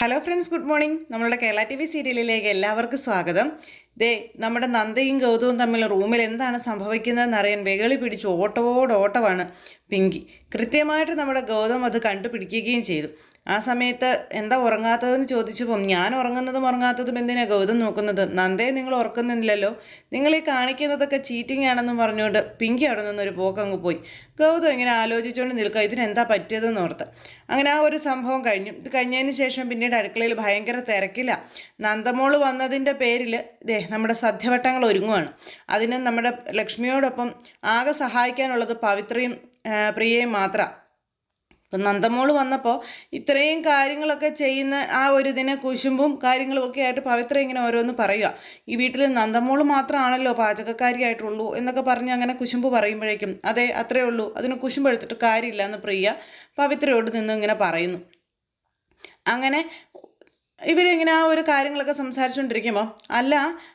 Hello friends good morning നമ്മളുടെ Kerala T V സീരിയലിലേക്ക് എല്ലാവർക്കും സ്വാഗതം. ദേ നമ്മുടെ നന്ദയും ഗൗതവും തമ്മിൽ റൂമിൽ എന്താണ് സംഭവിക്കുന്നതെന്ന് അറിയാൻ വെകളി പിടിച്ച് ഓട്ടവോട് ഓട്ടമാണ് പിങ്കി. കൃത്യമായിട്ട് നമ്മുടെ ഗൗതം അത് കണ്ടുപിടിക്കുകയും ചെയ്തു. ആ സമയത്ത് എന്താ ഉറങ്ങാത്തതെന്ന് ചോദിച്ചപ്പം ഞാൻ ഉറങ്ങുന്നതും ഉറങ്ങാത്തതും എന്തിനാ ഗൗതം നോക്കുന്നത്? നന്ദേ നിങ്ങൾ ഉറക്കുന്നില്ലല്ലോ നിങ്ങൾ ഈ കാണിക്കുന്നതൊക്കെ ചീറ്റിംഗ് ആണെന്നും പറഞ്ഞുകൊണ്ട് പിങ്കി അവിടെ നിന്നൊരു പോക്കങ്ങ് പോയി. ഗൗതം ഇങ്ങനെ ആലോചിച്ചുകൊണ്ട് നിൽക്കുക ഇതിനെന്താ പറ്റിയതെന്ന് ഓർത്ത്. അങ്ങനെ ആ ഒരു സംഭവം കഴിഞ്ഞു. ഇത് കഴിഞ്ഞതിന് ശേഷം പിന്നീട് അടുക്കളയിൽ ഭയങ്കര തിരക്കില്ല നന്ദമോൾ വന്നതിന്റെ പേരിൽ ദേ നമ്മുടെ സദ്യവട്ടങ്ങൾ ഒരുങ്ങുവാണ്. അതിന് നമ്മുടെ ലക്ഷ്മിയോടൊപ്പം ആകെ സഹായിക്കാനുള്ളത് പവിത്രയും പ്രിയയും മാത്രമാണ് ഇപ്പം നന്ദമോൾ വന്നപ്പോൾ ഇത്രയും കാര്യങ്ങളൊക്കെ ചെയ്യുന്ന ആ ഒരു ഇതിനെ കുശുമ്പും കാര്യങ്ങളും ഒക്കെ ആയിട്ട് പവിത്ര ഇങ്ങനെ ഓരോന്ന് പറയുക ഈ വീട്ടിൽ നന്ദമോൾ മാത്രമാണല്ലോ പാചകക്കാരിയായിട്ടുള്ളൂ എന്നൊക്കെ പറഞ്ഞ് അങ്ങനെ കുശുമ്പ് പറയുമ്പോഴേക്കും അതെ അത്രേ ഉള്ളൂ. അതിന് കുശുമ്പ് എടുത്തിട്ട് കാര്യമില്ല എന്ന് പ്രിയ പവിത്രയോട് നിന്ന് ഇങ്ങനെ പറയുന്നു. അങ്ങനെ ഇവരിങ്ങനെ ആ ഒരു കാര്യങ്ങളൊക്കെ സംസാരിച്ചുകൊണ്ടിരിക്കുമ്പോൾ അല്ല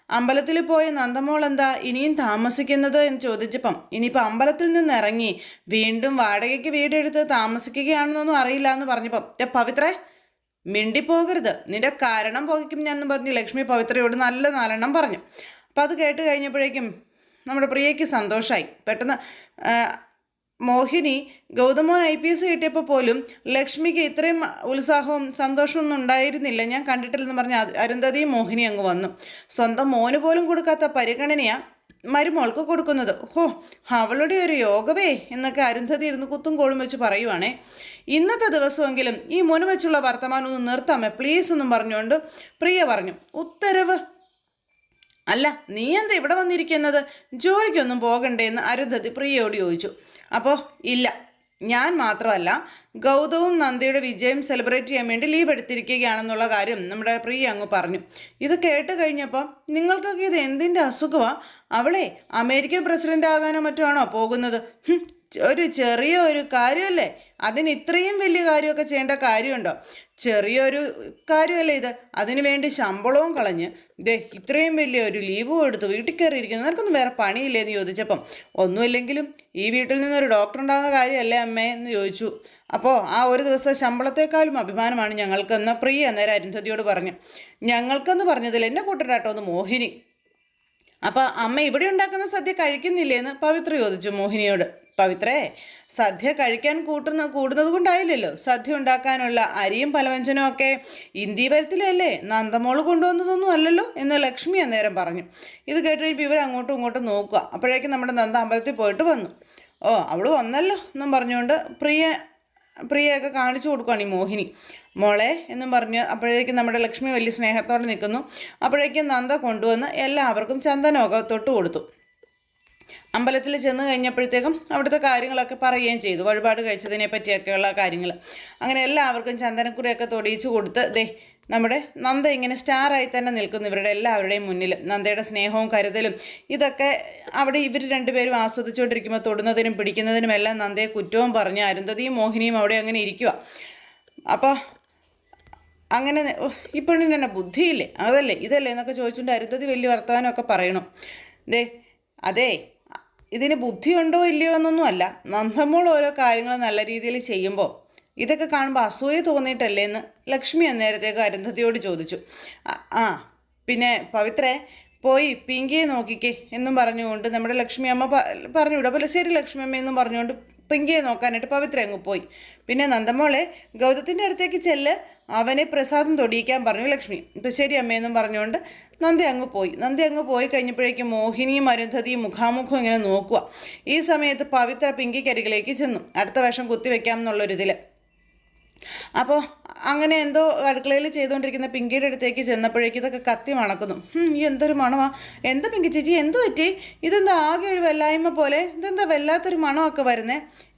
അമ്പലത്തിൽ പോയ നന്ദമോൾ എന്താ ഇനിയും താമസിക്കുന്നത് എന്ന് ചോദിച്ചപ്പം ഇനിയിപ്പോൾ അമ്പലത്തിൽ നിന്ന് ഇറങ്ങി വീണ്ടും വാടകയ്ക്ക് വീടെടുത്ത് താമസിക്കുകയാണെന്നൊന്നും അറിയില്ല എന്ന് പറഞ്ഞപ്പം പവിത്രേ മിണ്ടിപ്പോകരുത്. നിന്റെ കാരണം പോകിക്കും ഞാൻ പറഞ്ഞ് ലക്ഷ്മി പവിത്രയോട് നല്ല നാലെണ്ണം പറഞ്ഞു. അപ്പം അത് കേട്ട് കഴിഞ്ഞപ്പോഴേക്കും നമ്മുടെ പ്രിയയ്ക്ക് സന്തോഷമായി പെട്ടെന്ന് Mohini Gauthamon I P S കിട്ടിയപ്പോൾ പോലും ലക്ഷ്മിക്ക് ഇത്രയും ഉത്സാഹവും സന്തോഷവും ഉണ്ടായിരുന്നില്ല. ഞാൻ കണ്ടിട്ടില്ലെന്ന് പറഞ്ഞ അരുന്ധതിയും മോഹിനി അങ്ങ് വന്നു. സ്വന്തം മോന് പോലും കൊടുക്കാത്ത പരിഗണനയാ മരുമോൾക്ക് കൊടുക്കുന്നത്. ഹോ അവളുടെ ഒരു യോഗവേ എന്നൊക്കെ അരുന്ധതി ഇരുന്ന് കുത്തും കോളും വെച്ച് പറയുവാണേ. ഇന്നത്തെ ദിവസമെങ്കിലും ഈ മുന് വെച്ചുള്ള വർത്തമാനം ഒന്ന് നിർത്താമേ പ്ലീസ് എന്നും പറഞ്ഞുകൊണ്ട് പ്രിയ പറഞ്ഞു. ഉത്തരവ് അല്ല നീ എന്താ ഇവിടെ വന്നിരിക്കുന്നത്? ജോലിക്കൊന്നും പോകണ്ടേന്ന് അരുന്ധതി പ്രിയയോട് ചോദിച്ചു. അപ്പോൾ ഇല്ല ഞാൻ മാത്രമല്ല ഗൗതവും നന്ദിയുടെ വിജയം സെലിബ്രേറ്റ് ചെയ്യാൻ വേണ്ടി ലീവ് എടുത്തിരിക്കുകയാണെന്നുള്ള കാര്യം നമ്മുടെ പ്രിയ അങ്ങ് പറഞ്ഞു. ഇത് കേട്ട് കഴിഞ്ഞപ്പോൾ നിങ്ങൾക്കൊക്കെ ഇത് എന്തിന്റെ അസുഖമാണ് അവളെ അമേരിക്കൻ പ്രസിഡന്റ് ആകാനോ മറ്റോ ആണോ പോകുന്നത്? ഒരു ചെറിയ ഒരു കാര്യമല്ലേ അതിന് ഇത്രയും വലിയ കാര്യമൊക്കെ ചെയ്യേണ്ട കാര്യമുണ്ടോ? ചെറിയൊരു കാര്യമല്ലേ ഇത്? അതിനു വേണ്ടി ശമ്പളവും കളഞ്ഞ് ദേ ഇത്രയും വലിയ ഒരു ലീവും എടുത്ത് വീട്ടിൽ കയറിയിരിക്കുന്നു. നിനക്കൊന്നും വേറെ പണിയില്ലേ എന്ന് ചോദിച്ചപ്പം? ഒന്നുമില്ലെങ്കിലും ഈ വീട്ടിൽ നിന്നൊരു ഡോക്ടർ ഉണ്ടാകുന്ന കാര്യമല്ലേ അമ്മേ എന്ന് ചോദിച്ചു. അപ്പോൾ ആ ഒരു ദിവസത്തെ ശമ്പളത്തെക്കാളും അഭിമാനമാണ് ഞങ്ങൾക്കെന്ന് പ്രിയ അന്നേരം അരുന്ധതിയോട് പറഞ്ഞു. ഞങ്ങൾക്കെന്ന് പറഞ്ഞതിൽ എന്നെ കൂട്ടരാട്ടോ ഒന്ന് മോഹിനി. അപ്പൊ അമ്മ ഇവിടെ ഉണ്ടാക്കുന്ന സദ്യ കഴിക്കുന്നില്ലേന്ന് പവിത്ര ചോദിച്ചു മോഹിനിയോട്. പവിത്രേ സദ്യ കഴിക്കാൻ കൂട്ടുന്ന കൂടുന്നത് കൊണ്ടായില്ലല്ലോ. സദ്യ ഉണ്ടാക്കാനുള്ള അരിയും പലവ്യഞ്ജനവും ഒക്കെ ഇന്ത്യപരത്തിലല്ലേ നന്ദമോൾ കൊണ്ടുവന്നതൊന്നും അല്ലല്ലോ എന്ന് ലക്ഷ്മി അന്നേരം പറഞ്ഞു. ഇത് കേട്ട് ഇവർ അങ്ങോട്ടും ഇങ്ങോട്ടും നോക്കുക. അപ്പോഴേക്കും നമ്മുടെ നന്ദ അമ്പലത്തിൽ പോയിട്ട് വന്നു. ഓ അവൾ വന്നല്ലോ എന്നും പറഞ്ഞുകൊണ്ട് പ്രിയ പ്രിയയൊക്കെ കാണിച്ചു കൊടുക്കുകയാണ് ഈ മോഹിനി. മോളെ എന്നും പറഞ്ഞ് അപ്പോഴേക്കും നമ്മുടെ ലക്ഷ്മി വലിയ സ്നേഹത്തോടെ നിൽക്കുന്നു. അപ്പോഴേക്കും നന്ദ കൊണ്ടുവന്ന് എല്ലാവർക്കും ചന്ദനമൊക്കെ തൊട്ട് കൊടുത്തു. അമ്പലത്തിൽ ചെന്ന് കഴിഞ്ഞപ്പോഴത്തേക്കും അവിടുത്തെ കാര്യങ്ങളൊക്കെ പറയുകയും ചെയ്തു. വഴിപാട് കഴിച്ചതിനെ പറ്റിയൊക്കെയുള്ള കാര്യങ്ങൾ. അങ്ങനെ എല്ലാവർക്കും ചന്ദനക്കുറിയൊക്കെ തൊടിയിച്ചു കൊടുത്ത് ദേ നമ്മുടെ നന്ദ ഇങ്ങനെ സ്റ്റാറായി തന്നെ നിൽക്കുന്നു. ഇവരുടെ എല്ലാവരുടെയും മുന്നിൽ നന്ദയുടെ സ്നേഹവും കരുതലും ഇതൊക്കെ അവിടെ ഇവർ രണ്ടുപേരും ആസ്വദിച്ചുകൊണ്ടിരിക്കുമ്പോൾ തൊടുന്നതിനും പിടിക്കുന്നതിനും എല്ലാം നന്ദയെ കുറ്റവും പറഞ്ഞ് അരുന്ധതിയും മോഹിനിയും അവിടെ അങ്ങനെ ഇരിക്കുക അപ്പോൾ അങ്ങനെ ഈ പെണ്ണിന് തന്നെ ബുദ്ധിയില്ലേ? അതല്ലേ? ഇതല്ലേ എന്നൊക്കെ ചോദിച്ചുകൊണ്ട് അരുന്ധതി വലിയ വർത്തമാനമൊക്കെ പറയണം. ദേ അതേ ഇതിന് ബുദ്ധിയുണ്ടോ ഇല്ലയോ എന്നൊന്നും അല്ല നന്ദമോൾ ഓരോ കാര്യങ്ങൾ നല്ല രീതിയിൽ ചെയ്യുമ്പോൾ ഇതൊക്കെ കാണുമ്പോൾ അസൂയ തോന്നിയിട്ടല്ലേ എന്ന് ലക്ഷ്മി അന്നേരത്തേക്ക് അരുന്ധതിയോട് ചോദിച്ചു. "ആ- പിന്നെ പവിത്രേ പോയി പിങ്കിയെ നോക്കിക്കേ എന്നും പറഞ്ഞുകൊണ്ട് നമ്മുടെ ലക്ഷ്മി അമ്മ പറഞ്ഞു വിടും അപ്പോൾ ശരി ലക്ഷ്മി അമ്മ എന്നും പറഞ്ഞുകൊണ്ട് പിങ്കിയെ നോക്കാനായിട്ട് പവിത്ര അങ്ങ് പോയി. പിന്നെ നന്ദമോളെ ഗൗതത്തിന്റെ അടുത്തേക്ക് ചെല്ല് അവനെ പ്രസാദം തൊടിയിക്കാൻ പറഞ്ഞു ലക്ഷ്മി. ഇപ്പം ശരി അമ്മയെന്നും പറഞ്ഞുകൊണ്ട് നന്ദി അങ്ങ് പോയി. നന്ദി അങ്ങ് പോയി കഴിഞ്ഞപ്പോഴേക്കും മോഹിനിയും അരുന്ധതിയും മുഖാമുഖം ഇങ്ങനെ നോക്കുക ഈ സമയത്ത് പവിത്ര പിങ്കിക്കരികിലേക്ക് ചെന്നു. അടുത്ത വർഷം കുത്തിവെക്കാം എന്നുള്ളൊരിതിൽ അപ്പോൾ അങ്ങനെ എന്തോ അടുക്കളയിൽ ചെയ്തുകൊണ്ടിരിക്കുന്ന പിങ്കിയുടെ അടുത്തേക്ക് ചെന്നപ്പോഴേക്കും ഇതൊക്കെ കത്തി മണക്കുന്നു. എന്തൊരു മണമാ. എന്താ പിങ്കി ചേച്ചി എന്ത് പറ്റി? ഇതെന്താ ആകെ ഒരു വല്ലായ്മ പോലെ? ഇതെന്താ വല്ലാത്തൊരു മണമൊക്കെ വരുന്നേ?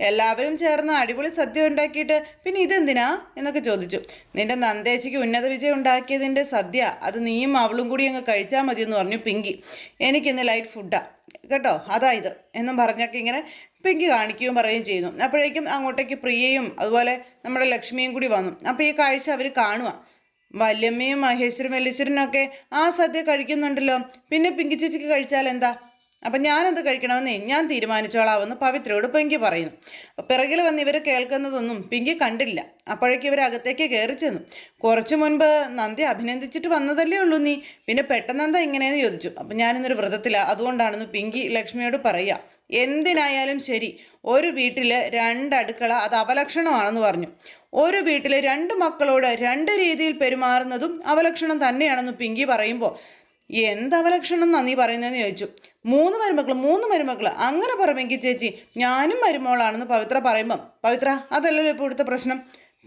എല്ലാവരും ചേർന്ന് അടിപൊളി സദ്യ ഉണ്ടാക്കിയിട്ട് പിന്നെ ഇതെന്തിനാ എന്നൊക്കെ ചോദിച്ചു. നിന്റെ നന്ദേച്ചിക്ക് ഉന്നത വിജയം ഉണ്ടാക്കിയതിന്റെ സദ്യ അത് നീയും അവളും കൂടി അങ്ങ് കഴിച്ചാൽ മതി എന്ന് പറഞ്ഞു പിങ്കി. എനിക്കിന്ന് ലൈറ്റ് ഫുഡാ. കേട്ടോ? അതാ ഇത്. എന്നും പറഞ്ഞൊക്കെ ഇങ്ങനെ പിങ്ക് കാണിക്കുകയും പറയുകയും ചെയ്യുന്നു. അപ്പോഴേക്കും അങ്ങോട്ടേക്ക് പ്രിയയും അതുപോലെ നമ്മുടെ ലക്ഷ്മിയും കൂടി വന്നു. അപ്പോൾ ഈ കാഴ്ച അവർ കാണുക വല്യമ്മയും മഹേശ്വരും വല്യശ്വരനൊക്കെ ആ സദ്യ കഴിക്കുന്നുണ്ടല്ലോ. പിന്നെ പിങ്കി ചേച്ചിക്ക് കഴിച്ചാൽ എന്താ? അപ്പം ഞാനെന്ത് കഴിക്കണമെന്നേ ഞാൻ തീരുമാനിച്ചോളാമെന്ന് പവിത്രയോട് പെങ്കി പറയുന്നു. പിറകിൽ വന്ന് ഇവർ കേൾക്കുന്നതൊന്നും പിങ്കി കണ്ടില്ല. അപ്പോഴേക്കും ഇവർ അകത്തേക്ക് കയറി ചെന്നു. കുറച്ചു മുൻപ് നന്ദി അഭിനന്ദിച്ചിട്ട് വന്നതല്ലേ ഉള്ളൂ നീ. പിന്നെ പെട്ടെന്ന് എന്താ ഇങ്ങനെയെന്ന് ചോദിച്ചു. അപ്പം ഞാനിന്നൊരു വ്രതത്തിലാണ് അതുകൊണ്ടാണെന്ന് പിങ്കി ലക്ഷ്മിയോട് പറയുക എന്തിനായാലും ശരി ഒരു വീട്ടിൽ രണ്ട് അടുക്കള അത് അപലക്ഷണമാണെന്ന് പറഞ്ഞു. ഒരു വീട്ടിൽ രണ്ട് മക്കളോട് രണ്ട് രീതിയിൽ പെരുമാറുന്നതും അവലക്ഷണം തന്നെയാണെന്ന് പിങ്കി പറയുമ്പോൾ എന്ത് അവലക്ഷണം എന്നാ നീ പറയുന്നതെന്ന് ചോദിച്ചു. മൂന്ന് മരുമക്കൾ മൂന്ന് മരുമക്കൾ അങ്ങനെ പറമെങ്കിൽ ചേച്ചി ഞാനും മരുമോളാണെന്ന് പവിത്ര പറയുമ്പം പവിത്ര അതല്ലല്ലോ ഇപ്പോൾ ഇവിടുത്തെ പ്രശ്നം?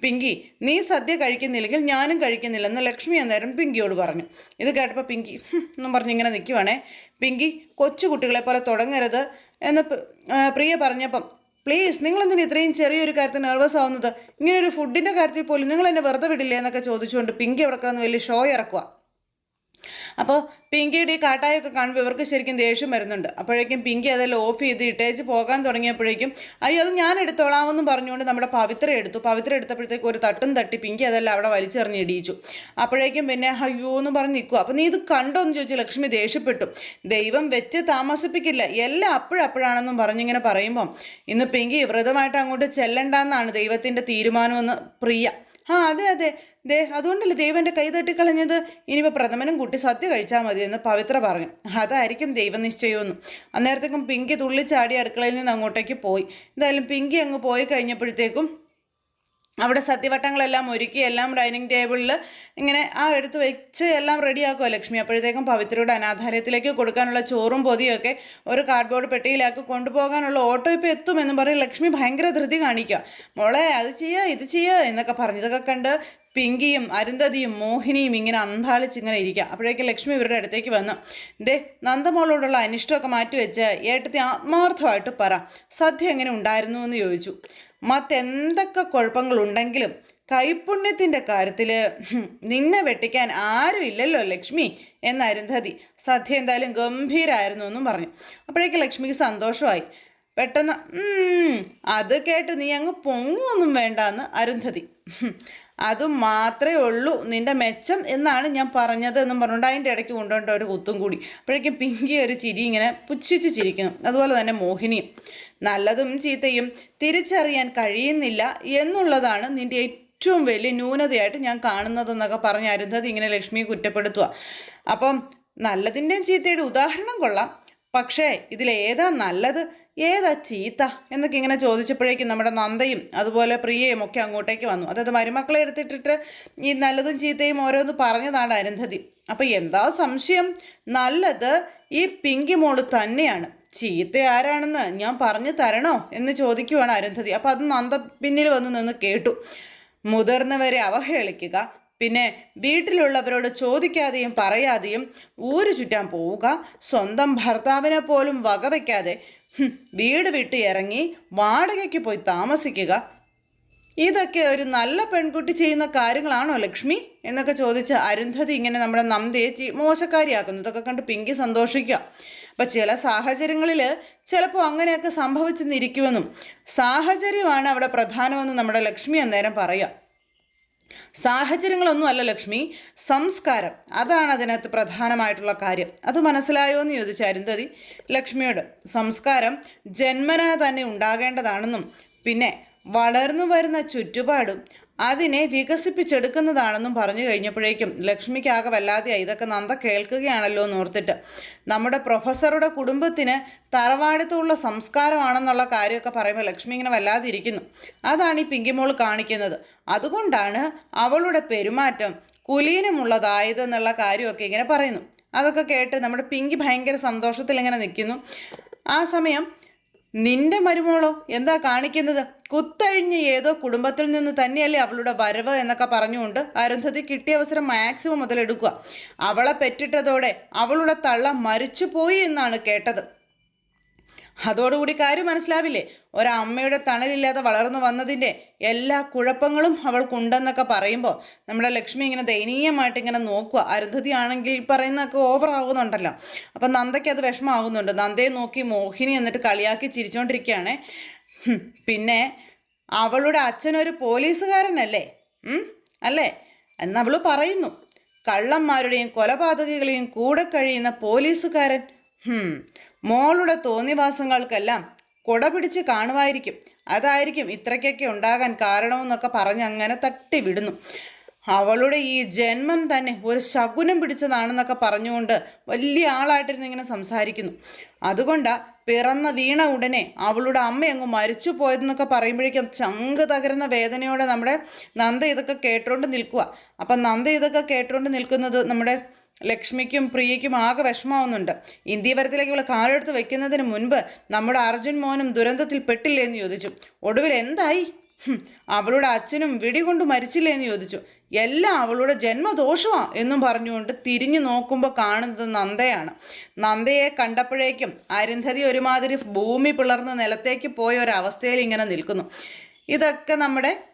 പിങ്കി നീ സദ്യ കഴിക്കുന്നില്ലെങ്കിൽ ഞാനും കഴിക്കുന്നില്ലെന്ന് ലക്ഷ്മി അന്നേരം പിങ്കിയോട് പറഞ്ഞു. ഇത് കേട്ടപ്പോൾ പിങ്കി എന്നും പറഞ്ഞ് ഇങ്ങനെ നിൽക്കുവാണേ പിങ്കി കൊച്ചു കുട്ടികളെ പോലെ തുടങ്ങരുത് എന്ന് പ്രിയ പറഞ്ഞപ്പം പ്ലീസ് നിങ്ങൾ എന്തിനാ ഇത്രയും ചെറിയൊരു കാര്യത്തിൽ നെർവസ് ആവുന്നത്? ഇങ്ങനെ ഒരു ഫുഡിന്റെ കാര്യത്തിൽ പോലും നിങ്ങൾ എന്നെ വെറുതെ വിടില്ലേ? എന്നൊക്കെ ചോദിച്ചുകൊണ്ട് പിങ്കി അവിടെ കിടന്ന് വലിയ ഷോ ഇറക്കുക അപ്പോൾ പിങ്കിയുടെ ഈ കാട്ടായൊക്കെ കാണുമ്പോൾ ഇവർക്ക് ശരിക്കും ദേഷ്യം വരുന്നുണ്ട്. അപ്പോഴേക്കും പിങ്കി അതെല്ലാം ഓഫ് ചെയ്ത് ഇട്ടേച്ച് പോകാൻ തുടങ്ങിയപ്പോഴേക്കും അയ്യോ അത് ഞാൻ എടുത്തോളാമെന്നും പറഞ്ഞുകൊണ്ട് നമ്മുടെ പവിത്ര എടുത്തു. പവിത്ര എടുത്തപ്പോഴത്തേക്ക് ഒരു തട്ടും തട്ടി പിങ്കി അതെല്ലാം അവിടെ വലിച്ചെറിഞ്ഞ് ഇടിയിച്ചു. അപ്പോഴേക്കും പിന്നെ അയ്യോ എന്ന് പറഞ്ഞ് നിൽക്കുക. അപ്പോൾ നീ ഇത് കണ്ടോ? എന്ന് ചോദിച്ചു ലക്ഷ്മി ദേഷ്യപ്പെട്ടു. ദൈവം വെച്ച് താമസിപ്പിക്കില്ല. എല്ലാം അപ്പോഴപ്പോഴാണെന്നും പറഞ്ഞിങ്ങനെ പറയുമ്പം ഇന്ന് പിങ്കി വ്രതമായിട്ട് അങ്ങോട്ട് ചെല്ലണ്ടെന്നാണ് ദൈവത്തിന്റെ തീരുമാനമെന്ന് പ്രിയ. ആ അതെ അതെ. ദേ അതുകൊണ്ടല്ലേ ദൈവം എന്റെ കൈ തട്ടിക്കളഞ്ഞത്? ഇനിയിപ്പോൾ പ്രഥമനും കുട്ടി സദ്യ കഴിച്ചാൽ മതി എന്ന് പവിത്ര പറഞ്ഞു. അതായിരിക്കും ദൈവനിശ്ചയമെന്നും അന്നേരത്തേക്കും പിങ്കി തുള്ളിച്ചാടി അടുക്കളയിൽ നിന്ന് അങ്ങോട്ടേക്ക് പോയി. എന്തായാലും പിങ്കി അങ്ങ് പോയി കഴിഞ്ഞപ്പോഴത്തേക്കും അവിടെ സത്യവട്ടങ്ങളെല്ലാം ഒരുക്കി എല്ലാം ഡൈനിങ് ടേബിളിൽ ഇങ്ങനെ ആ എടുത്ത് വെച്ച് എല്ലാം റെഡിയാക്കുക ലക്ഷ്മി. അപ്പോഴത്തേക്കും പവിത്രയുടെ അനാഥാലയത്തിലേക്ക് കൊടുക്കാനുള്ള ചോറും പൊതിയൊക്കെ ഒരു കാർഡ്ബോർഡ് പെട്ടിയിലാക്കി കൊണ്ടുപോകാനുള്ള ഓട്ടോ ഇപ്പോൾ എത്തുമെന്നും പറഞ്ഞ് ലക്ഷ്മി ഭയങ്കര ധൃതി കാണിക്കുക മോളെ അത് ചെയ്യുക ഇത് ചെയ്യുക എന്നൊക്കെ പറഞ്ഞതൊക്കെ കണ്ട് പിങ്കിയും അരുന്ധതിയും മോഹിനിയും ഇങ്ങനെ അന്താളിച്ച് ഇങ്ങനെ ഇരിക്കുക അപ്പോഴേക്കും ലക്ഷ്മി ഇവരുടെ അടുത്തേക്ക് വന്നു. ദേ നന്ദമോളോടുള്ള അനിഷ്ടമൊക്കെ മാറ്റിവെച്ച് ഏട്ടത്തി ആത്മാർത്ഥമായിട്ട് പറ. സദ്യ എങ്ങനെ ഉണ്ടായിരുന്നു എന്ന് ചോദിച്ചു. മറ്റെന്തൊക്കെ കുഴപ്പങ്ങളുണ്ടെങ്കിലും കൈപുണ്യത്തിന്റെ കാര്യത്തിൽ നിന്നെ വെട്ടിക്കാൻ ആരും ഇല്ലല്ലോ ലക്ഷ്മി എന്ന് അരുന്ധതി സദ്യ എന്തായാലും ഗംഭീരായിരുന്നു എന്നും പറഞ്ഞു. അപ്പോഴേക്കും ലക്ഷ്മിക്ക് സന്തോഷമായി. പെട്ടെന്ന് "ഉം, അത് കേട്ട് നീ അങ്ങ് പൊങ്ങൊന്നും വേണ്ടാന്ന് അരുന്ധതി. അത് മാത്രമേ ഉള്ളൂ. നിന്റെ മെച്ചം എന്നാണ് ഞാൻ പറഞ്ഞത് എന്നും പറഞ്ഞുകൊണ്ട് അതിന്റെ ഇടയ്ക്ക് കൊണ്ടുകൊണ്ട് ഒരു കുത്തും കൂടി. അപ്പോഴേക്കും പിങ്കി ഒരു ചിരി ഇങ്ങനെ പുച്ഛിച്ച് ചിരിക്കുന്നു. അതുപോലെ തന്നെ മോഹിനിയും. നല്ലതും ചീത്തയും തിരിച്ചറിയാൻ കഴിയുന്നില്ല എന്നുള്ളതാണ് നിന്റെ ഏറ്റവും വലിയ ന്യൂനതയായിട്ട് ഞാൻ കാണുന്നതെന്നൊക്കെ പറഞ്ഞ അരുന്ധതി ഇങ്ങനെ ലക്ഷ്മിയെ കുറ്റപ്പെടുത്തുക. അപ്പം നല്ലതിന്റെയും ചീത്തയുടെ ഉദാഹരണം കൊള്ളാം. പക്ഷേ ഇതിലേതാ നല്ലത്? ഏതാ ചീത്ത എന്നൊക്കെ ഇങ്ങനെ ചോദിച്ചപ്പോഴേക്കും നമ്മുടെ നന്ദയും അതുപോലെ പ്രിയയും ഒക്കെ അങ്ങോട്ടേക്ക് വന്നു. അതായത് മരുമക്കളെ എടുത്തിട്ടിട്ട് ഈ നല്ലതും ചീത്തയും ഓരോന്ന് പറഞ്ഞതാണ് അരുന്ധതി. അപ്പം എന്താ സംശയം? നല്ലത് ഈ പിങ്കി മോൾ തന്നെയാണ്. ചീത്ത ആരാണെന്ന് ഞാൻ പറഞ്ഞു തരണോ എന്ന് ചോദിക്കുവാണ് അരുന്ധതി. അപ്പം അത് നന്ദ പിന്നിൽ വന്ന് നിന്ന് കേട്ടു. മുതിർന്നവരെ അവഹേളിക്കുക പിന്നെ വീട്ടിലുള്ളവരോട് ചോദിക്കാതെയും പറയാതെയും ഊരു ചുറ്റാൻ പോവുക സ്വന്തം ഭർത്താവിനെ പോലും വകവയ്ക്കാതെ വീട് വിട്ട് ഇറങ്ങി വാടകയ്ക്ക് പോയി താമസിക്കുക. ഇതൊക്കെ ഒരു നല്ല പെൺകുട്ടി ചെയ്യുന്ന കാര്യങ്ങളാണോ ലക്ഷ്മി? എന്നൊക്കെ ചോദിച്ച് അരുന്ധതി ഇങ്ങനെ നമ്മുടെ നന്ദയെ മോശക്കാരിയാക്കുന്നു. ഇതൊക്കെ കണ്ട് പിങ്കി സന്തോഷിക്കുക. അപ്പം ചില സാഹചര്യങ്ങളിൽ ചിലപ്പോൾ അങ്ങനെയൊക്കെ സംഭവിച്ചെന്നിരിക്കുമെന്നും സാഹചര്യമാണ് അവിടെ പ്രധാനമെന്ന് നമ്മുടെ ലക്ഷ്മി അന്നേരം പറയാം. സാഹചര്യങ്ങളൊന്നും അല്ല ലക്ഷ്മി. സംസ്കാരം. അതാണ് അതിനകത്ത് പ്രധാനമായിട്ടുള്ള കാര്യം. അത് മനസ്സിലായോ എന്ന് ചോദിച്ച അരുന്ധതി ലക്ഷ്മിയോട്. സംസ്കാരം ജന്മന തന്നെ ഉണ്ടാകേണ്ടതാണെന്നും പിന്നെ വളർന്നു വരുന്ന ചുറ്റുപാടും അതിനെ വികസിപ്പിച്ചെടുക്കുന്നതാണെന്നും പറഞ്ഞു കഴിഞ്ഞപ്പോഴേക്കും ലക്ഷ്മിക്കാകെ വല്ലാതെ ഇതൊക്കെ നന്ദ കേൾക്കുകയാണല്ലോ എന്ന് ഓർത്തിട്ട്. നമ്മുടെ പ്രൊഫസറുടെ കുടുംബത്തിന് തറവാടത്തുള്ള സംസ്കാരമാണെന്നുള്ള കാര്യമൊക്കെ പറയുമ്പോൾ ലക്ഷ്മി ഇങ്ങനെ വല്ലാതെ ഇരിക്കുന്നു അതാണ് ഈ പിങ്കിമോൾ കാണിക്കുന്നത്. അതുകൊണ്ടാണ് അവളുടെ പെരുമാറ്റം കുലീനമുള്ളതായതെന്നുള്ള കാര്യമൊക്കെ ഇങ്ങനെ പറയുന്നു. അതൊക്കെ കേട്ട് നമ്മുടെ പിങ്കി ഭയങ്കര സന്തോഷത്തിൽ ഇങ്ങനെ നിൽക്കുന്നു. ആ സമയം നിന്റെ മരുമോളോ? എന്താ കാണിക്കുന്നത്? കുത്തഴിഞ്ഞ് ഏതോ കുടുംബത്തിൽ നിന്ന് തന്നെയല്ലേ അവളുടെ വരവ് എന്നൊക്കെ പറഞ്ഞുകൊണ്ട് അരുന്ധതി കിട്ടിയ അവസരം മാക്സിമം മുതലെടുക്കുക. അവളെ പെറ്റിട്ടതോടെ അവളുടെ തള്ള മരിച്ചുപോയി എന്നാണ് കേട്ടത്. അതോടുകൂടി കാര്യം മനസ്സിലാവില്ലേ? ഒരമ്മയുടെ തണലില്ലാതെ വളർന്നു വന്നതിന്റെ എല്ലാ കുഴപ്പങ്ങളും അവൾക്കുണ്ടെന്നൊക്കെ പറയുമ്പോൾ നമ്മുടെ ലക്ഷ്മി ഇങ്ങനെ ദയനീയമായിട്ട് ഇങ്ങനെ നോക്കുക. അരുന്ധതി ആണെങ്കിൽ പറയുന്നതൊക്കെ ഓവർ ആകുന്നുണ്ടല്ലോ അപ്പം നന്ദയ്ക്ക് അത് വിഷമമാകുന്നുണ്ട് നന്ദയെ നോക്കി മോഹിനി എന്നിട്ട് കളിയാക്കി ചിരിച്ചുകൊണ്ടിരിക്കുകയാണ് പിന്നെ അവളുടെ അച്ഛനൊരു പോലീസുകാരനല്ലേ? അല്ലേ? എന്നവൾ പറയുന്നു. കള്ളന്മാരുടെയും കൊലപാതകികളെയും കൂടെ കഴിയുന്ന പോലീസുകാരൻ മോളുടെ തോന്നിവാസങ്ങൾക്കെല്ലാം കുട പിടിച്ച് കാണുമായിരിക്കും. അതായിരിക്കും ഇത്രയ്ക്കൊക്കെ ഉണ്ടാകാൻ കാരണമെന്നൊക്കെ പറഞ്ഞ് അങ്ങനെ തട്ടി വിടുന്നു. അവളുടെ ഈ ജന്മം തന്നെ ഒരു ശകുനം പിടിച്ചതാണെന്നൊക്കെ പറഞ്ഞുകൊണ്ട് വലിയ ആളായിട്ടിരുന്ന് ഇങ്ങനെ സംസാരിക്കുന്നു. അതുകൊണ്ടാ പിറന്ന വീണ ഉടനെ അവളുടെ അമ്മ അങ്ങ് മരിച്ചു പോയതെന്നൊക്കെ പറയുമ്പോഴേക്കും ചങ്ക് തകരുന്ന വേദനയോടെ നമ്മുടെ നന്ദ ഇതൊക്കെ കേട്ടുകൊണ്ട് നിൽക്കുക അപ്പം നന്ദ ഇതൊക്കെ കേട്ടുകൊണ്ട് നിൽക്കുന്നത് നമ്മുടെ ലക്ഷ്മിക്കും പ്രിയയ്ക്കും ആകെ വിഷമാവുന്നുണ്ട് ഇന്ത്യവരത്തിലേക്ക് ഇവളെ കാലെടുത്ത് വെക്കുന്നതിന് മുൻപ് നമ്മുടെ അർജുൻ മോനും ദുരന്തത്തിൽ പെട്ടില്ലേ എന്ന് ചോദിച്ചു. ഒടുവിൽ എന്തായി? അവളുടെ അച്ഛനും വിടികൊണ്ട് മരിച്ചില്ലേ എന്ന് ചോദിച്ചു. എല്ലാം അവളുടെ ജന്മദോഷമാ എന്നും പറഞ്ഞുകൊണ്ട് തിരിഞ്ഞു നോക്കുമ്പോൾ കാണുന്നത് നന്ദയാണ്. നന്ദയെ കണ്ടപ്പോഴേക്കും അരുന്ധതി ഒരുമാതിരി ഭൂമി പിളർന്ന് നിലത്തേക്ക് പോയ ഒരവസ്ഥയിൽ ഇങ്ങനെ നിൽക്കുന്നു. ഇതൊക്കെ നമ്മുടെ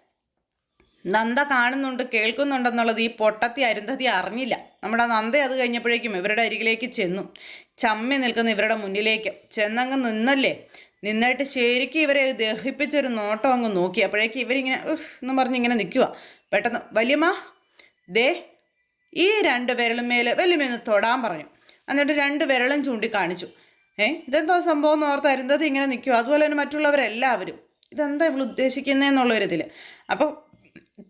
നന്ദ കാണുന്നുണ്ട് കേൾക്കുന്നുണ്ടെന്നുള്ളത് ഈ പൊട്ടത്തി അരുന്ധതി അറിഞ്ഞില്ല. നമ്മുടെ നന്ദ അത് കഴിഞ്ഞപ്പോഴേക്കും ഇവരുടെ അരികിലേക്ക് ചെന്നു. ചമ്മി നിൽക്കുന്ന ഇവരുടെ മുന്നിലേക്ക്. ചെന്നങ്ങ് നിന്നല്ലേ? നിന്നായിട്ട് ശരിക്കും ഇവരെ ദഹിപ്പിച്ചൊരു നോട്ടം അങ്ങ് നോക്കി. അപ്പോഴേക്കും ഇവരിങ്ങനെ എന്ന് പറഞ്ഞ് ഇങ്ങനെ നിൽക്കുക പെട്ടെന്ന് വലിയമ്മ ദേ ഈ രണ്ട് വിരളും മേലെ വല്യമ്മയൊന്ന് തൊടാൻ പറഞ്ഞു. എന്നിട്ട് രണ്ട് വിരലും ചൂണ്ടിക്കാണിച്ചു ഏ ഇതെന്താ സംഭവം എന്ന് ഓർത്ത് അരുന്ധതി ഇങ്ങനെ നിൽക്കുക അതുപോലെ തന്നെ മറ്റുള്ളവരെല്ലാവരും. ഇതെന്താ ഇവൾ ഉദ്ദേശിക്കുന്നതെന്നുള്ളൊരിതിൽ അപ്പോൾ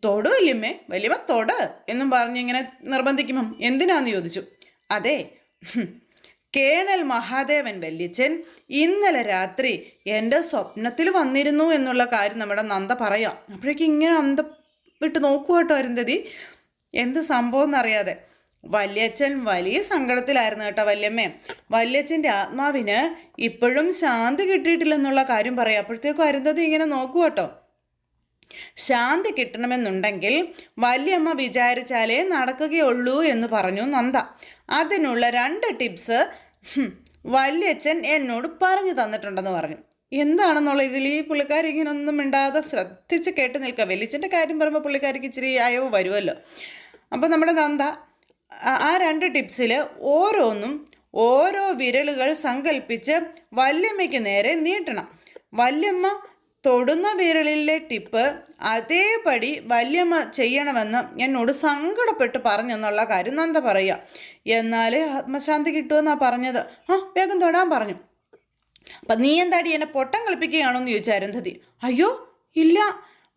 തൊടു വല്യമ്മേ വല്യമ്മ തൊട് എന്നും പറഞ്ഞ് ഇങ്ങനെ നിർബന്ധിക്കുമ്പം എന്തിനാന്ന് ചോദിച്ചു? അതെ കേണൽ മഹാദേവൻ വല്യച്ഛൻ ഇന്നലെ രാത്രി എന്റെ സ്വപ്നത്തിൽ വന്നിരുന്നു എന്നുള്ള കാര്യം നമ്മുടെ നന്ദ പറയാം. അപ്പോഴേക്കും ഇങ്ങനെ അന്ത വിട്ട് നോക്കുക കേട്ടോ അരുന്ധതി. എന്ത് സംഭവം എന്നറിയാതെ വല്യച്ഛൻ വലിയ സങ്കടത്തിലായിരുന്നു കേട്ടോ വല്യമ്മേ. വല്യച്ഛന്റെ ആത്മാവിന് ഇപ്പോഴും ശാന്തി കിട്ടിയിട്ടില്ലെന്നുള്ള കാര്യം പറയാം. അപ്പോഴത്തേക്കും അരുന്ധതി ഇങ്ങനെ നോക്കുക കേട്ടോ. ശാന്തി കിട്ടണമെന്നുണ്ടെങ്കിൽ വല്യമ്മ വിചാരിച്ചാലേ നടക്കുകയുള്ളൂ എന്ന് പറഞ്ഞു നന്ദ. അതിനുള്ള രണ്ട് ടിപ്സ് വല്യച്ഛൻ എന്നോട് പറഞ്ഞു തന്നിട്ടുണ്ടെന്ന് പറഞ്ഞു. എന്താണെന്നുള്ള ഇതിൽ ഈ പുള്ളിക്കാരി ഇങ്ങനൊന്നും മിണ്ടാതെ ശ്രദ്ധിച്ച് കേട്ട് നിൽക്കുക. വലിച്ചന്റെ കാര്യം പറയുമ്പോൾ പുള്ളിക്കാരിക്ക് ഇച്ചിരി അയവ് വരുമല്ലോ. അപ്പോൾ നമ്മുടെ നന്ദ ആ രണ്ട് ടിപ്സിൽ ഓരോന്നും ഓരോ വിരലുകൾ സങ്കല്പിച്ച് വല്യമ്മയ്ക്ക് നേരെ നീട്ടണം. വല്യമ്മ തൊടുന്ന വിരലിലെ ടിപ്പ് അതേപടി വല്യമ്മ ചെയ്യണമെന്ന് എന്നോട് സങ്കടപ്പെട്ട് പറഞ്ഞെന്നുള്ള കാര്യം നന്ദ പറയുക. എന്നാലേ ആത്മശാന്തി കിട്ടുമെന്നാണ് പറഞ്ഞത്. ആ വേഗം തൊടാൻ പറഞ്ഞു. അപ്പം നീ എന്താടി എന്നെ പൊട്ടം കളിപ്പിക്കുകയാണോന്ന് ചോദിച്ചു അരുന്ധതി. അയ്യോ ഇല്ല.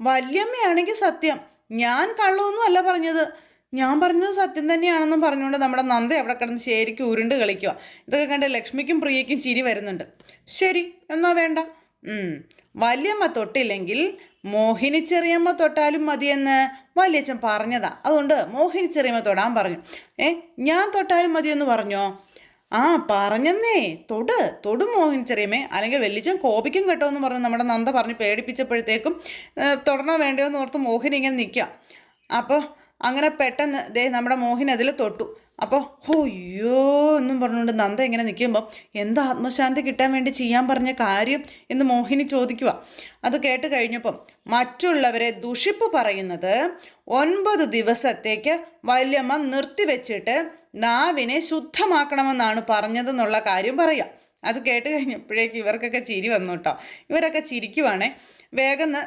വല്യമ്മയാണെങ്കിൽ സത്യം. ഞാൻ കള്ളമൊന്നും അല്ല പറഞ്ഞത്. ഞാൻ പറഞ്ഞത് സത്യം തന്നെയാണെന്നും പറഞ്ഞുകൊണ്ട് നമ്മുടെ നന്ദ അവിടെ കിടന്ന് ശരിക്കും ഉരുണ്ട് കളിക്കുക ഇതൊക്കെ കണ്ട് ലക്ഷ്മിക്കും പ്രിയയ്ക്കും ചിരി വരുന്നുണ്ട്. ശരി എന്നാ വേണ്ട. വല്യമ്മ തൊട്ടില്ലെങ്കിൽ മോഹിനി ചെറിയമ്മ തൊട്ടാലും മതിയെന്ന് വല്യച്ഛൻ പറഞ്ഞതാ. അതുകൊണ്ട് മോഹിനി ചെറിയമ്മ തൊടാൻ പറഞ്ഞു. ഏ ഞാൻ തൊട്ടാലും മതിയെന്ന് പറഞ്ഞോ? ആ പറഞ്ഞെന്നേ. തൊട് തൊടു മോഹിനി ചെറിയമ്മേ. അല്ലെങ്കിൽ വെല്ലിച്ചൻ കോപിക്കും കേട്ടോ എന്ന് പറഞ്ഞ് നമ്മുടെ നന്ദ പറഞ്ഞ് പേടിപ്പിച്ചപ്പോഴത്തേക്കും തൊടണോ വേണ്ടയോ എന്ന് ഓർത്ത് മോഹിനി ഇങ്ങനെ നിൽക്കുക അപ്പോൾ അങ്ങനെ പെട്ടെന്ന് ദേ നമ്മുടെ മോഹിനി അതിൽ തൊട്ടു. അപ്പോൾ അയ്യോ എന്നും പറഞ്ഞുകൊണ്ട് നന്ദ ഇങ്ങനെ നിൽക്കുമ്പോൾ എന്താ ആത്മശാന്തി കിട്ടാൻ വേണ്ടി ചെയ്യാൻ പറഞ്ഞ കാര്യം എന്ന് മോഹിനി ചോദിക്കുക അത് കേട്ട് കഴിഞ്ഞപ്പം മറ്റുള്ളവരെ ദുഷിപ്പ് പറയുന്നത് ഒൻപത് ദിവസത്തേക്ക് വല്യമ്മ നിർത്തിവെച്ചിട്ട് നാവിനെ ശുദ്ധമാക്കണമെന്നാണ് പറഞ്ഞതെന്നുള്ള കാര്യം പറയാം. അത് കേട്ട് കഴിഞ്ഞപ്പോഴേക്ക് ഇവർക്കൊക്കെ ചിരി വന്നു കേട്ടോ. ഇവരൊക്കെ ചിരിക്കുവാണേ. വേഗം പറഞ്ഞേക്കുക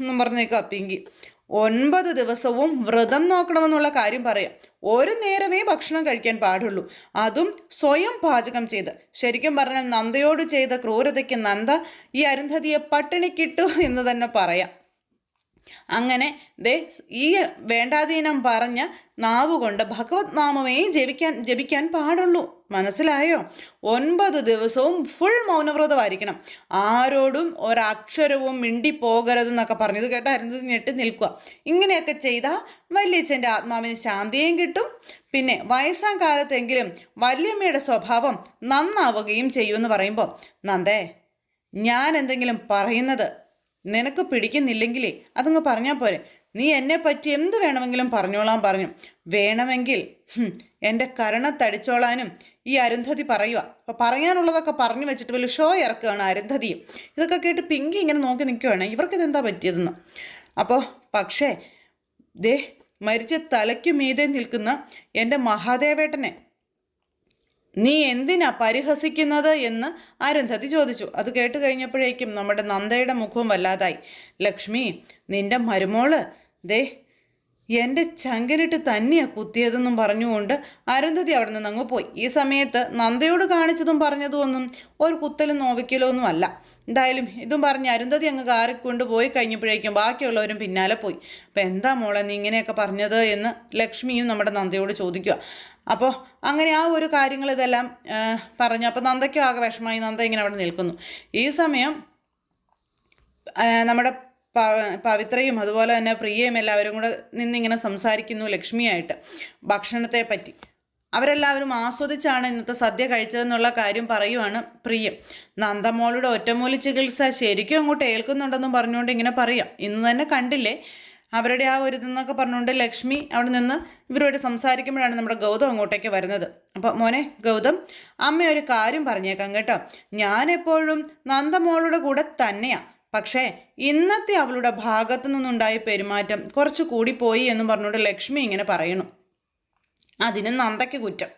എന്നും പറഞ്ഞ് നിൽക്കുക പിങ്കി. ഒൻപത് ദിവസവും വ്രതം നോക്കണമെന്നുള്ള കാര്യം പറയാം. ഒരു നേരമേ ഭക്ഷണം കഴിക്കാൻ പാടുള്ളൂ. അതും സ്വയം പാചകം ചെയ്ത്. ശരിക്കും പറഞ്ഞാൽ നന്ദയോട് ചെയ്ത ക്രൂരതയ്ക്ക് നന്ദ ഈ അരുന്ധതിയെ പട്ടിണിക്കിട്ടു എന്ന് തന്നെ പറയാം. അങ്ങനെ ദേ ഈ വേണ്ടാധീനം പറഞ്ഞ നാവുകൊണ്ട് ഭഗവത് നാമമേ ജപിക്കാൻ ജപിക്കാൻ പാടുള്ളൂ. മനസ്സിലായോ? ഒൻപത് ദിവസവും ഫുൾ മൗനവ്രതമായിരിക്കണം. ആരോടും ഒരക്ഷരവും മിണ്ടി പോകരുതെന്നൊക്കെ പറഞ്ഞത് കേട്ട അരുന്നത് ഞെട്ടി നിൽക്കുക. ഇങ്ങനെയൊക്കെ ചെയ്താൽ വല്യച്ഛന്റെ ആത്മാവിന് ശാന്തിയും കിട്ടും. പിന്നെ വയസ്സാം കാലത്തെങ്കിലും വല്യമ്മയുടെ സ്വഭാവം നന്നാവുകയും ചെയ്യുമെന്ന് പറയുമ്പോൾ നന്ദേ ഞാൻ എന്തെങ്കിലും പറയുന്നത് നിനക്ക് പിടിക്കുന്നില്ലെങ്കിലേ അതങ്ങ് പറഞ്ഞാൽ പോരെ. നീ എന്നെ പറ്റി എന്ത് വേണമെങ്കിലും പറഞ്ഞോളാൻ പറഞ്ഞു. വേണമെങ്കിൽ എന്റെ കരണത്തടിച്ചോളാനും ഈ അരുന്ധതി പറയുക. അപ്പോൾ പറയാനുള്ളതൊക്കെ പറഞ്ഞു വെച്ചിട്ട് വലിയ ഷോ ഇറക്കുകയാണ് അരുന്ധതിയും. ഇതൊക്കെ കേട്ട് പിങ്കി ഇങ്ങനെ നോക്കി നിൽക്കുകയാണ്. ഇവർക്കിതെന്താ പറ്റിയതെന്ന്? അപ്പോൾ പക്ഷേ ദേ മരിച്ച തലയ്ക്ക് മീതെ നിൽക്കുന്ന എന്റെ മഹാദേവേട്ടനെ നീ എന്തിനാ പരിഹസിക്കുന്നത് എന്ന് അരുന്ധതി ചോദിച്ചു. അത് കേട്ട് കഴിഞ്ഞപ്പോഴേക്കും നമ്മുടെ നന്ദയുടെ മുഖവും വല്ലാതായി. ലക്ഷ്മി നിന്റെ മരുമോൾ ദേ എന്റെ ചങ്കനിട്ട് തന്നെയാ കുത്തിയതെന്നും പറഞ്ഞുകൊണ്ട് അരുന്ധതി അവിടെ നിന്ന് അങ്ങ് പോയി. ഈ സമയത്ത് നന്ദയോട് കാണിച്ചതും പറഞ്ഞതും ഒരു കുത്തലും നോവിക്കലോ ഒന്നും അല്ല. എന്തായാലും ഇതും പറഞ്ഞ് അരുന്ധതി അങ്ങ് കാറി കൊണ്ടുപോയി കഴിഞ്ഞപ്പോഴേക്കും ബാക്കിയുള്ളവരും പിന്നാലെ പോയി. അപ്പം എന്താ മോളെ നീ ഇങ്ങനെയൊക്കെ പറഞ്ഞത്? എന്ന് ലക്ഷ്മിയും നമ്മുടെ നന്ദയോട് ചോദിക്കുക അപ്പോൾ അങ്ങനെ ആ ഒരു കാര്യങ്ങൾ ഇതെല്ലാം പറഞ്ഞു. അപ്പോൾ നന്ദയ്ക്കും ആകെ വിഷമമായി. നന്ദ ഇങ്ങനെ അവിടെ നിൽക്കുന്നു. ഈ സമയം നമ്മുടെ പവിത്രയും അതുപോലെ തന്നെ പ്രിയയും എല്ലാവരും കൂടെ നിന്നിങ്ങനെ സംസാരിക്കുന്നു ലക്ഷ്മിയായിട്ട്. ഭക്ഷണത്തെ പറ്റി അവരെല്ലാവരും ആസ്വദിച്ചാണ് ഇന്നത്തെ സദ്യ കഴിച്ചതെന്നുള്ള കാര്യം പറയുവാണ് പ്രിയം. നന്ദമോളുടെ ഒറ്റമൂലി ചികിത്സ ശരിക്കും അങ്ങോട്ട് ഏൽക്കുന്നുണ്ടെന്നും പറഞ്ഞുകൊണ്ട് ഇങ്ങനെ പറയാം. ഇന്ന് തന്നെ കണ്ടില്ലേ? അവരുടെ ആ ഒരു ഇതെന്നൊക്കെ പറഞ്ഞുകൊണ്ട് ലക്ഷ്മി അവിടെ നിന്ന് ഇവരോട് സംസാരിക്കുമ്പോഴാണ് നമ്മുടെ ഗൗതം അങ്ങോട്ടേക്ക് വരുന്നത്. അപ്പോൾ മോനെ ഗൗതം അമ്മ ഒരു കാര്യം പറഞ്ഞേക്കാം കേട്ടോ. ഞാനെപ്പോഴും നന്ദമോളുടെ കൂടെ തന്നെയാണ് പക്ഷേ ഇന്നത്തെ അവളുടെ ഭാഗത്തു നിന്നുണ്ടായ പെരുമാറ്റം കുറച്ച് കൂടി പോയി എന്ന് പറഞ്ഞുകൊണ്ട് ലക്ഷ്മി ഇങ്ങനെ പറയണു അതിന് നന്ദയ്ക്ക് കുറ്റം.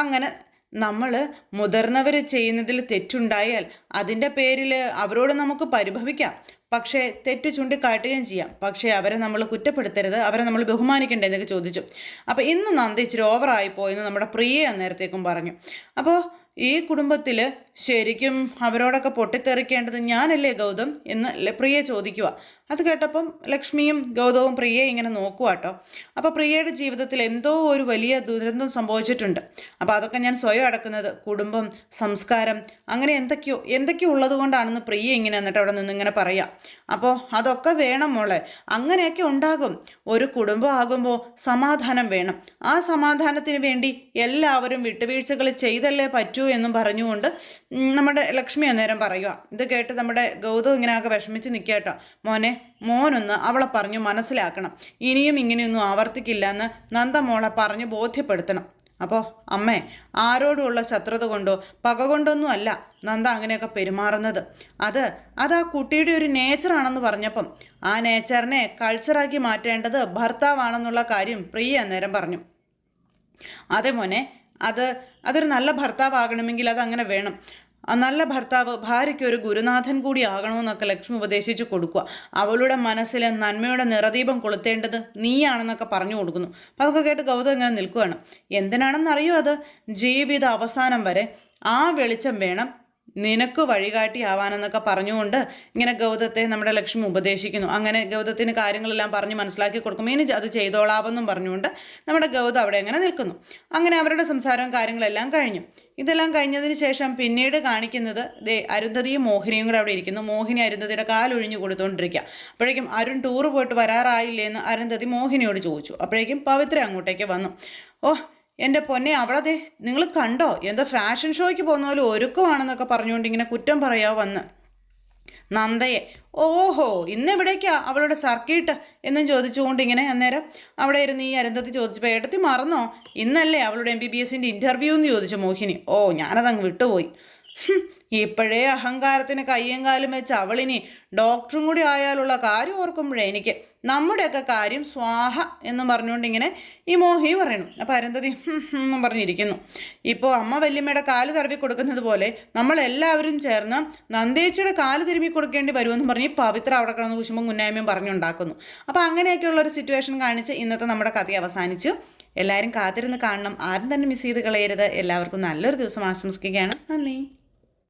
അങ്ങനെ നമ്മൾ മുതിർന്നവർ ചെയ്യുന്നതിൽ തെറ്റുണ്ടായാൽ അതിന്റെ പേരിൽ അവരോട് നമുക്ക് പരിഭവിക്കാം. പക്ഷേ തെറ്റ് ചൂണ്ടിക്കാട്ടുകയും ചെയ്യാം. പക്ഷേ അവരെ നമ്മൾ കുറ്റപ്പെടുത്തരുത് അവരെ നമ്മൾ ബഹുമാനിക്കണ്ടേ എന്നൊക്കെ ചോദിച്ചു. അപ്പോൾ ഇന്ന് നന്ദി ഇച്ചിരി ഓവറായി പോയെന്ന് നമ്മുടെ പ്രിയ നേരത്തേക്കും പറഞ്ഞു. അപ്പോൾ ഈ കുടുംബത്തിൽ ശരിക്കും അവരോടൊക്കെ പൊട്ടിത്തെറിക്കേണ്ടത് ഞാനല്ലേ ഗൗതം എന്ന് പ്രിയ ചോദിക്കുക അത് കേട്ടപ്പം ലക്ഷ്മിയും ഗൗതവും പ്രിയയെ ഇങ്ങനെ നോക്കുക കേട്ടോ അപ്പോൾ പ്രിയയുടെ ജീവിതത്തിൽ എന്തോ ഒരു വലിയ ദുരന്തം സംഭവിച്ചിട്ടുണ്ട്. അപ്പോൾ അതൊക്കെ ഞാൻ സ്വയം അടക്കുന്നത് കുടുംബം സംസ്കാരം അങ്ങനെ എന്തൊക്കെയോ എന്തൊക്കെയോ ഉള്ളത് കൊണ്ടാണെന്ന് പ്രിയ ഇങ്ങനെ എന്നിട്ട് അവിടെ നിന്ന് ഇങ്ങനെ പറയാം. അപ്പോൾ അതൊക്കെ വേണം മോളെ. അങ്ങനെയൊക്കെ ഉണ്ടാകും. ഒരു കുടുംബം ആകുമ്പോൾ സമാധാനം വേണം. ആ സമാധാനത്തിന് വേണ്ടി എല്ലാവരും വിട്ടുവീഴ്ചകൾ ചെയ്തല്ലേ പറ്റൂ എന്നും പറഞ്ഞുകൊണ്ട് നമ്മുടെ ലക്ഷ്മി അന്നേരം പറയുക ഇത് കേട്ട് നമ്മുടെ ഗൗതം ഇങ്ങനെ ആകെ വിഷമിച്ച് നിൽക്കുക കേട്ടോ മോനെ മോനൊന്ന് അവളെ പറഞ്ഞു മനസ്സിലാക്കണം. ഇനിയും ഇങ്ങനെയൊന്നും ആവർത്തിക്കില്ല എന്ന് പറഞ്ഞു മോളെ പറഞ്ഞ് ബോധ്യപ്പെടുത്തണം. അപ്പോൾ അമ്മേ ആരോടുമുള്ള ശത്രുത കൊണ്ടോ പക കൊണ്ടൊന്നും അല്ല നന്ദ അങ്ങനെയൊക്കെ പെരുമാറുന്നത്. അത് അത് ആ കുട്ടിയുടെ ഒരു നേച്ചറാണെന്ന് പറഞ്ഞപ്പം ആ നേച്ചറിനെ കൾച്ചറാക്കി മാറ്റേണ്ടത് ഭർത്താവാണെന്നുള്ള കാര്യം പ്രിയ അന്നേരം പറഞ്ഞു. അതേ മോനെ അത് അതൊരു നല്ല ഭർത്താവാകണമെങ്കിൽ അത് അങ്ങനെ വേണം. ആ നല്ല ഭർത്താവ് ഭാര്യയ്ക്ക് ഒരു ഗുരുനാഥൻ കൂടി ആകണമെന്നൊക്കെ ലക്ഷ്മി ഉപദേശിച്ചു കൊടുക്കുക അവളുടെ മനസ്സിൽ നന്മയുടെ നിറദീപം കൊളുത്തേണ്ടത് നീയാണെന്നൊക്കെ പറഞ്ഞു കൊടുക്കുന്നു. അപ്പം അതൊക്കെ കേട്ട് ഗൗതം ഇങ്ങനെ നിൽക്കുകയാണ് എന്തിനാണെന്നറിയോ അത്? ജീവിത അവസാനം വരെ ആ വെളിച്ചം വേണം. നിനക്ക് വഴികാട്ടിയാവാനെന്നൊക്കെ പറഞ്ഞുകൊണ്ട് ഇങ്ങനെ ഗൗതത്തെ നമ്മുടെ ലക്ഷ്മി ഉപദേശിക്കുന്നു. അങ്ങനെ ഗൗതത്തിന് കാര്യങ്ങളെല്ലാം പറഞ്ഞ് മനസ്സിലാക്കി കൊടുക്കും ഇനി അത് ചെയ്തോളാവെന്നും പറഞ്ഞുകൊണ്ട് നമ്മുടെ ഗൗത അവിടെ അങ്ങനെ നിൽക്കുന്നു. അങ്ങനെ അവരുടെ സംസാരവും കാര്യങ്ങളെല്ലാം കഴിഞ്ഞു. ഇതെല്ലാം കഴിഞ്ഞതിന് ശേഷം പിന്നീട് കാണിക്കുന്നത് ദേ അരുന്ധതിയും മോഹിനിയും കൂടെ അവിടെ ഇരിക്കുന്നു. മോഹിനി അരുന്ധതിയുടെ കാലൊഴിഞ്ഞു കൊടുത്തുകൊണ്ടിരിക്കുക അപ്പോഴേക്കും അരുൺ ടൂർ പോയിട്ട് വരാറായില്ലേ എന്ന് അരുന്ധതി മോഹിനിയോട് ചോദിച്ചു. അപ്പോഴേക്കും പവിത്ര അങ്ങോട്ടേക്ക് വന്നു. ഓ എന്റെ പൊന്നെ അവിടെ ദേ നിങ്ങൾ കണ്ടോ? എന്തോ ഫാഷൻ ഷോയ്ക്ക് പോകുന്ന പോലെ ഒരുക്കമാണെന്നൊക്കെ പറഞ്ഞുകൊണ്ട് ഇങ്ങനെ കുറ്റം പറയാ വന്ന്. നന്ദയെ ഓഹോ ഇന്ന് എവിടേക്കാ അവളുടെ സർക്കിട്ട് എന്നും ചോദിച്ചുകൊണ്ട് ഇങ്ങനെ അന്നേരം അവിടെ ഇരുന്ന് ഈ അരന്തത്തി ചോദിച്ചപ്പോൾ ഏട്ടത്തി മറന്നോ? ഇന്നല്ലേ അവളുടെ എം ബി ബി എസിന്റെ ഇന്റർവ്യൂ എന്ന് ചോദിച്ചു മോഹിനി. ഓ ഞാനതങ്ങ് വിട്ടുപോയി. ഇപ്പോഴേ അഹങ്കാരത്തിന് കയ്യും കാലും വെച്ച് അവളിനി ഡോക്ടറും കൂടി ആയാലുള്ള കാര്യം ഓർക്കുമ്പോഴേ എനിക്ക് നമ്മുടെയൊക്കെ കാര്യം സ്വാഹ എന്ന് പറഞ്ഞുകൊണ്ട് ഇങ്ങനെ ഈ മോഹി പറയണു. അപ്പം ഹും എന്നും പറഞ്ഞിരിക്കുന്നു. ഇപ്പോൾ അമ്മ വല്യമ്മയുടെ കാൽ തടവി കൊടുക്കുന്നത് പോലെ നമ്മളെല്ലാവരും ചേർന്ന് നന്ദേച്ചിയുടെ കാൽ തിരുമ്മി കൊടുക്കേണ്ടി വരുമെന്ന് പറഞ്ഞ് പവിത്ര അവിടെ കിടന്ന് കുശുമ്പം കുന്നായ്മയും പറഞ്ഞുണ്ടാക്കുന്നു അപ്പോൾ അങ്ങനെയൊക്കെയുള്ള ഒരു സിറ്റുവേഷൻ കാണിച്ച് ഇന്നത്തെ നമ്മുടെ കഥ അവസാനിച്ചു. എല്ലാവരും കാത്തിരുന്ന് കാണണം. ആരും തന്നെ മിസ് ചെയ്ത് കളയരുത്. എല്ലാവർക്കും നല്ലൊരു ദിവസം ആശംസിക്കുകയാണ്. നന്ദി.